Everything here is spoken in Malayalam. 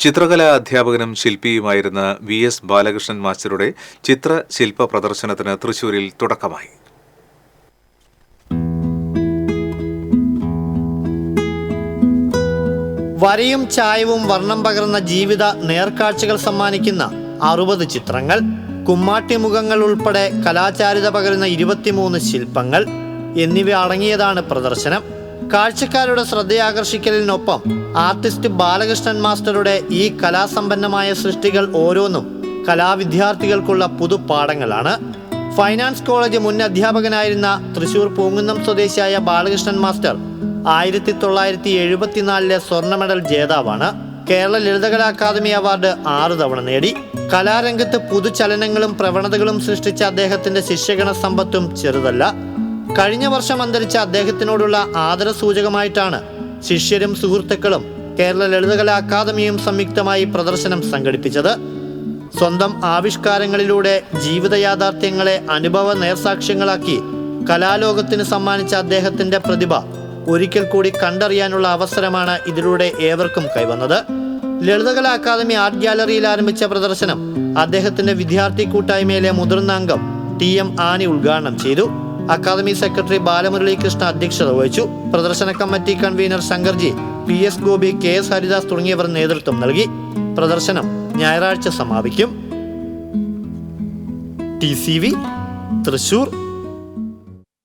ചിത്രകലാ അധ്യാപകനും ശില്പിയുമായിരുന്ന വി എസ് ബാലകൃഷ്ണൻ മാസ്റ്ററുടെ ചിത്രശില്പ പ്രദർശനത്തിന് തൃശൂരിൽ തുടക്കമായി. വരയും ചായവും വർണം പകർന്ന ജീവിത നേർക്കാഴ്ചകൾ സമ്മാനിക്കുന്ന അറുപത് ചിത്രങ്ങൾ കുമ്മാട്ടി മുഖങ്ങൾ ഉൾപ്പെടെ കലാചാരിത പകരുന്ന ഇരുപത്തിമൂന്ന് ശില്പങ്ങൾ എന്നിവ അടങ്ങിയതാണ് പ്രദർശനം. കാഴ്ചക്കാരുടെ ശ്രദ്ധയാകർഷിക്കലിനൊപ്പം ആർട്ടിസ്റ്റ് ബാലകൃഷ്ണൻ മാസ്റ്ററുടെ ഈ കലാസമ്പന്നമായ സൃഷ്ടികൾ ഓരോന്നും കലാവിദ്യാർത്ഥികൾക്കുള്ള പുതുപാഠങ്ങളാണ്. ഫൈനാൻസ് കോളേജ് മുൻ അധ്യാപകനായിരുന്ന തൃശൂർ പൂങ്കുന്നം സ്വദേശിയായ ബാലകൃഷ്ണൻ മാസ്റ്റർ ആയിരത്തി തൊള്ളായിരത്തി എഴുപത്തിനാലിലെ സ്വർണ മെഡൽ ജേതാവാണ്. കേരള ലളിതകലാ അക്കാദമി അവാർഡ് ആറു തവണ നേടി. കലാരംഗത്ത് പുതുചലനങ്ങളും പ്രവണതകളും സൃഷ്ടിച്ച അദ്ദേഹത്തിന്റെ ശിഷ്യഗണ സമ്പത്തും ചെറുതല്ല. കഴിഞ്ഞ വർഷം അന്തരിച്ച അദ്ദേഹത്തിനോടുള്ള ആദരസൂചകമായിട്ടാണ് ശിഷ്യരും സുഹൃത്തുക്കളും കേരള ലളിതകലാ അക്കാദമിയും സംയുക്തമായി പ്രദർശനം സംഘടിപ്പിച്ചത്. സ്വന്തം ആവിഷ്കാരങ്ങളിലൂടെ ജീവിത യാഥാർത്ഥ്യങ്ങളെ അനുഭവ നേർസാക്ഷ്യങ്ങളാക്കി കലാലോകത്തിന് സമ്മാനിച്ച അദ്ദേഹത്തിന്റെ പ്രതിഭ ഒരിക്കൽ കൂടി കണ്ടറിയാനുള്ള അവസരമാണ് ഇതിലൂടെ ഏവർക്കും കൈവന്നത്. ലളിതകലാ അക്കാദമി ആർട്ട് ഗ്യാലറിയിൽ ആരംഭിച്ച പ്രദർശനം അദ്ദേഹത്തിന്റെ വിദ്യാർത്ഥി കൂട്ടായ്മയിലെ മുതിർന്ന അംഗം ടി എം ആനി ഉദ്ഘാടനം ചെയ്തു. അക്കാദമി സെക്രട്ടറി ബാലമുരളീകൃഷ്ണ അധ്യക്ഷത വഹിച്ചു. പ്രദർശന committee convener Shankarji P S Gopi K S Haridas തുടങ്ങിയവർ നേതൃത്വം നൽകി. പ്രദർശനം ഞായറാഴ്ച സമാപിക്കും. T C V Thrissur